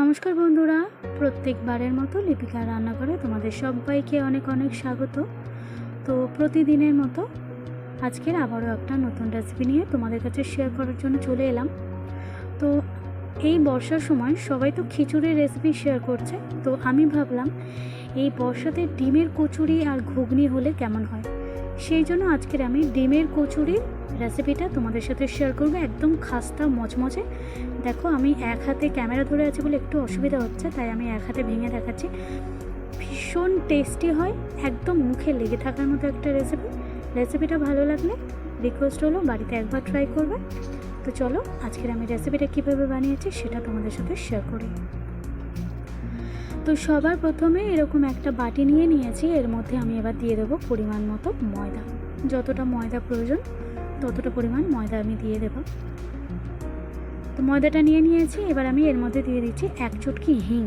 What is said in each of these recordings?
নমস্কার বন্ধুরা, প্রত্যেকবারের মতো লিপিকা রান্নাঘরে তোমাদের সবাইকে অনেক অনেক স্বাগত। তো প্রতিদিনের মতো আজকের আবারও একটা নতুন রেসিপি নিয়ে তোমাদের কাছে শেয়ার করার জন্য চলে এলাম। তো এই বর্ষার সময় সবাই তো খিচুড়ির রেসিপি শেয়ার করছে, তো আমি ভাবলাম এই বর্ষাতে ডিমের কচুরি আর ঘুগনি হলে কেমন হয়? সেই জন্য আজকের আমি ডিমের কচুরি রেসিপিটা তোমাদের সাথে শেয়ার করব একদম খাস্তা মচমচে। দেখো, আমি এক হাতে ক্যামেরা ধরে আছি বলে একটু অসুবিধা হচ্ছে, তাই আমি এক হাতে ভেঙে দেখাচ্ছি। ভীষণ টেস্টি হয়, একদম মুখে লেগে থাকার মতো একটা রেসিপি রেসিপিটা ভালো লাগলে রিকোয়েস্ট হলো, বাড়িতে একবার ট্রাই করবে। তো চলো, আজকের আমি রেসিপিটা কীভাবে বানিয়েছি সেটা তোমাদের সাথে শেয়ার করি। তো সবার প্রথমে এরকম একটা বাটি নিয়ে নিয়েছি। এর মধ্যে আমি এবার দিয়ে দেবো পরিমাণ মতো ময়দা। যতটা ময়দা প্রয়োজন, ততটা পরিমাণ ময়দা আমি দিয়ে দেবো। তো ময়দাটা নিয়ে নিয়েছি, এবার আমি এর মধ্যে দিয়ে দিচ্ছি এক চটকি হিং।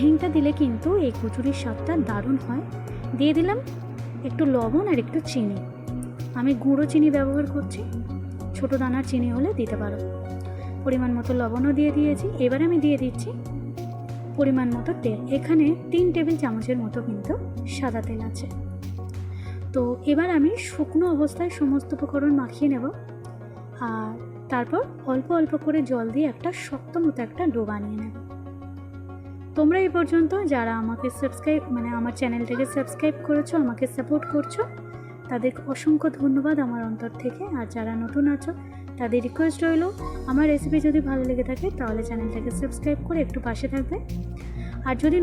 হিংটা দিলে কিন্তু এই কচুরির স্বাদটা দারুণ হয়। দিয়ে দিলাম একটু লবণ আর একটু চিনি। আমি গুঁড়ো চিনি ব্যবহার করছি, ছোটো দানার চিনি হলে দিতে পারো। পরিমাণ মতো লবণও দিয়ে দিয়েছি। এবার আমি দিয়ে দিচ্ছি পরিমাণ মতো তেল। এখানে তিন টেবিল চামচের মতো কিন্তু সাদা তেল আছে। তো এবার আমি শুকনো অবস্থায় সমস্ত উপকরণ মাখিয়ে নেব। আর তারপর অল্প অল্প করে জল দিয়ে একটা শক্ত মতো একটা ডো বানিয়ে নেব। তোমরা এই পর্যন্ত যারা আমাকে সাবস্ক্রাইব মানে আমার চ্যানেলটাকে সাবস্ক্রাইব করেছ, আমাকে সাপোর্ট করছ তাদের অসংখ্য ধন্যবাদ আমার অন্তর থেকে। আর যারা নতুন আছো তাদের রিকোয়েস্ট রইল, আমার রেসিপি যদি ভালো লেগে থাকে তাহলে চ্যানেলটাকে সাবস্ক্রাইব করে একটু পাশে থাকবে। আর যদি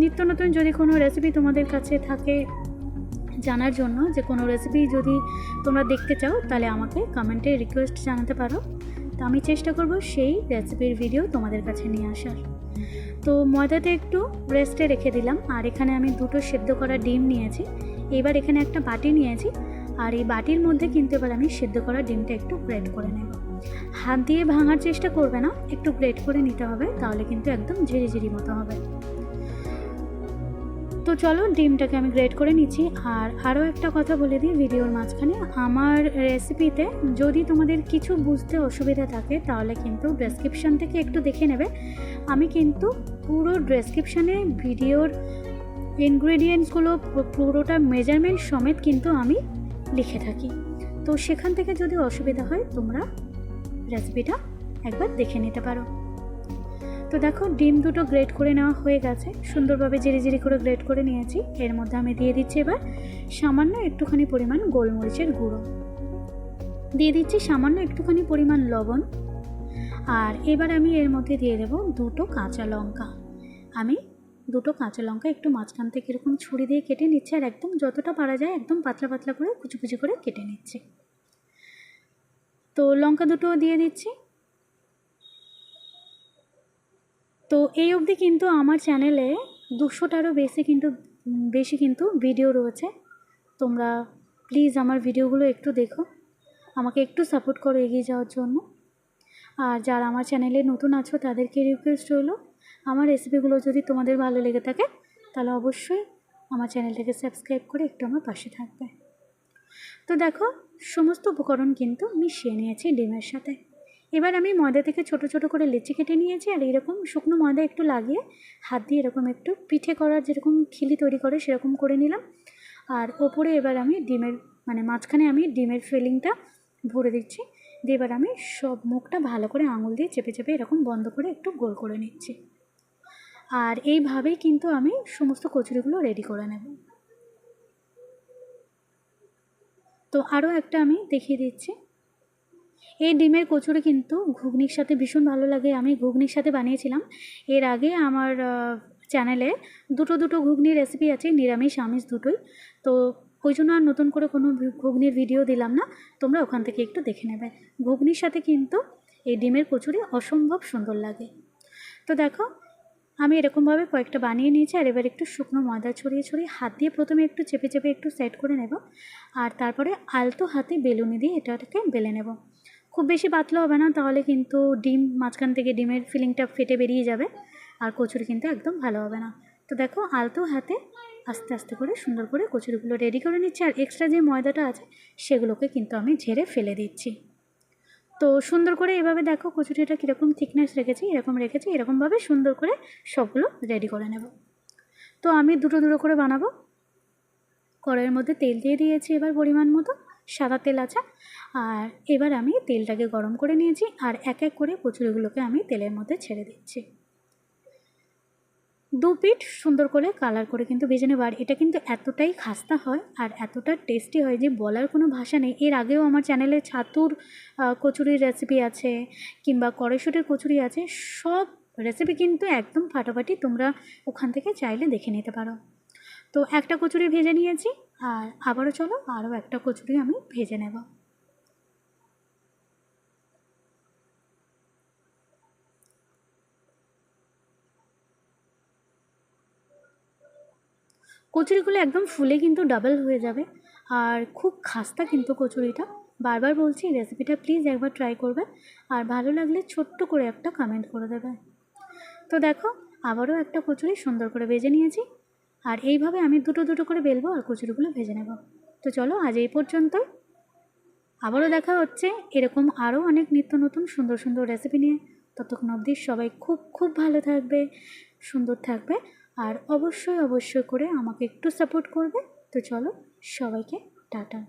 নিত্য নতুন যদি কোনো রেসিপি তোমাদের কাছে থাকে জানার জন্য, যে কোনো রেসিপি যদি তোমরা দেখতে চাও, তাহলে আমাকে কমেন্টে রিকোয়েস্ট জানাতে পারো। তো আমি চেষ্টা করব সেই রেসিপির ভিডিও তোমাদের কাছে নিয়ে আসার। তো ময়দাতে একটু রেস্টে রেখে দিলাম। আর এখানে আমি দুটো সেদ্ধ করা ডিম নিয়েছি। এবার এখানে একটা বাটি নিয়েছি। আর এই বাটির মধ্যে কিন্তু এবার আমি সেদ্ধ করা ডিমটা একটু গ্রেট করে নেব। হাত দিয়ে ভাঙার চেষ্টা করবে না, একটু গ্রেট করে নিতে হবে, তাহলে কিন্তু একদম ঝিরি ঝিরি মতো হবে। তো চলো ডিমটাকে আমি গ্রেট করে নিচ্ছি, আর আরও একটা কথা বলে দিই ভিডিওর মাঝখানে। আমার রেসিপিতে যদি তোমাদের কিছু বুঝতে অসুবিধা থাকে, তাহলে কিন্তু ডেসক্রিপশান থেকে একটু দেখে নেবে। আমি কিন্তু পুরো ডেসক্রিপশানে ভিডিওর ইনগ্রেডিয়েন্টসগুলো পুরোটা মেজারমেন্ট সমেত কিন্তু আমি লিখে থাকি। তো সেখান থেকে যদি অসুবিধা হয়, তোমরা রেসিপিটা একবার দেখে নিতে পারো। তো দেখো, ডিম দুটো গ্রেট করে নেওয়া হয়ে গেছে। সুন্দরভাবে জিরি জিরি করে গ্রেট করে নিয়েছি। এর মধ্যে আমি দিয়ে দিচ্ছি এবার সামান্য একটুখানি পরিমাণ গোলমরিচের গুঁড়ো। দিয়ে দিচ্ছি সামান্য একটুখানি পরিমাণ লবণ। আর এবার আমি এর মধ্যে দিয়ে দেবো দুটো কাঁচা লঙ্কা। আমি দুটো কাঁচা লঙ্কা একটু মাঝখান থেকে এরকম ছুরি দিয়ে কেটে নিচ্ছে আর একদম যতটা পারা যায় একদম পাতলা পাতলা করে কুচি কুচি করে কেটে নিচ্ছি। তো লঙ্কা দুটো দিয়ে দিচ্ছি। তো এই অবধি কিন্তু আমার চ্যানেলে দুশোটারও বেশি কিন্তু বেশি কিন্তু ভিডিও রয়েছে। তোমরা প্লিজ আমার ভিডিওগুলো একটু দেখো। আমাকে একটু সাপোর্ট করো এগিয়ে যাওয়ার জন্য। আর যারা আমার চ্যানেলে নতুন আছো তাদেরকে রিকোয়েস্ট রইল আমার রেসিপিগুলো যদি তোমাদের ভালো লেগে থাকে, তাহলে অবশ্যই আমার চ্যানেলটাকে সাবস্ক্রাইব করে একটু আমার পাশে থাকবে। তো দেখো, সমস্ত উপকরণ কিন্তু মিশিয়ে নিয়েছি ডিমের সাথে। এবার আমি ময়দা থেকে ছোট ছোট করে লেচি কেটে নিয়েছি, আর এরকম শুকনো ময়দা একটু লাগিয়ে হাত দিয়ে এরকম একটু পিঠে করার যেরকম খিলি তৈরি করে সেরকম করে নিলাম। আর ওপরে এবার আমি ডিমের মানে মাঝখানে আমি ডিমের ফিলিংটা ভরে দিচ্ছি। দিয়ে এবার আমি সব মুখটা ভালো করে আঙুল দিয়ে চেপে চেপে এরকম বন্ধ করে একটু গোল করে নিচ্ছি। আর এইভাবেই কিন্তু আমি সমস্ত কচুরিগুলো রেডি করে নেব। তো আরও একটা আমি দেখিয়ে দিচ্ছি। এই ডিমের কচুরি কিন্তু ঘুগনির সাথে ভীষণ ভালো লাগে। আমি ঘুগনির সাথে বানিয়েছিলাম। এর আগে আমার চ্যানেলে দুটো দুটো ঘুগনির রেসিপি আছে, নিরামিষ, আমিষ দুটোই। তো ওই জন্য আর নতুন করে কোনো ঘুগনির ভিডিও দিলাম না। তোমরা ওখান থেকে একটু দেখে নেবে। ঘুগনির সাথে কিন্তু এই ডিমের কচুরি অসম্ভব সুন্দর লাগে। তো দেখো আমি এরকমভাবে কয়েকটা বানিয়ে নিয়েছি, আর এবার একটু শুকনো ময়দা ছড়িয়ে ছড়িয়ে হাত দিয়ে প্রথমে একটু চেপে চেপে একটু সেট করে নেব, আর তারপরে আলতো হাতে বেলুনি দিয়ে এটাকে বেলে নেব। খুব বেশি পাতলা হবে না, তাহলে কিন্তু ডিম, মাঝখান থেকে ডিমের ফিলিংটা ফেটে বেরিয়ে যাবে, আর কচুরি কিন্তু একদম ভালো হবে না। তো দেখো, আলতো হাতে আস্তে আস্তে করে সুন্দর করে কচুরিগুলো রেডি করে নিচ্ছি, আর এক্সট্রা যে ময়দাটা আছে, সেগুলোকে কিন্তু আমি ঝেড়ে ফেলে দিচ্ছি। তো সুন্দর করে এভাবে দেখো কচুরিটা কীরকম থিকনেস রেখেছি, এরকম রেখেছি, এরকমভাবে সুন্দর করে সবগুলো রেডি করে নেব। তো আমি দুটো দুটো করে বানাবো। কড়াইয়ের মধ্যে তেল দিয়ে দিয়েছি এবার পরিমাণ মতো, সাদা তেল আছে। আর এবার আমি তেলটাকে গরম করে নিয়েছি আর এক এক করে কচুরিগুলোকে আমি তেলের মধ্যে ছেড়ে দিচ্ছি। দু পিঠ সুন্দর করে কালার করে কিন্তু ভেজে নেব। আর এটা কিন্তু এতটাই খাস্তা হয় আর এতটা টেস্টি হয় যে বলার কোনো ভাষা নেই। এর আগেও আমার চ্যানেলে ছাতুর কচুরির রেসিপি আছে কিংবা কড়াইশুটির কচুরি আছে, সব রেসিপি কিন্তু একদম ফাটাফাটি তোমরা ওখান থেকে চাইলে দেখে নিতে পারো। তো একটা কচুরি ভেজে নিয়েছি আর আবারও চলো আরও একটা কচুরি আমি ভেজে নেব। কচুরিগুলো একদম ফুলে কিন্তু ডাবল হয়ে যাবে। আর খুব খাস্তা কিন্তু কচুরিটা। বারবার বলছি রেসিপিটা প্লিজ একবার ট্রাই করবে আর ভালো লাগলে ছোট্ট করে একটা কমেন্ট করে দেবে তো দেখো, আবারও একটা কচুরি সুন্দর করে ভেজে নিয়েছি। আর এইভাবে আমি দুটো দুটো করে বেলবো আর কচুরিগুলো ভেজে নেব। তো চলো, আজ এই পর্যন্ত আবারও দেখা হচ্ছে এরকম আরও অনেক নিত্য নতুন সুন্দর সুন্দর রেসিপি নিয়ে। ততক্ষণ অবধি সবাই খুব খুব ভালো থাকবে, সুন্দর থাকবে। আর অবশ্যই অবশ্যই করে আমাকে একটু সাপোর্ট করবে। তো চলো সবাইকে টাটা।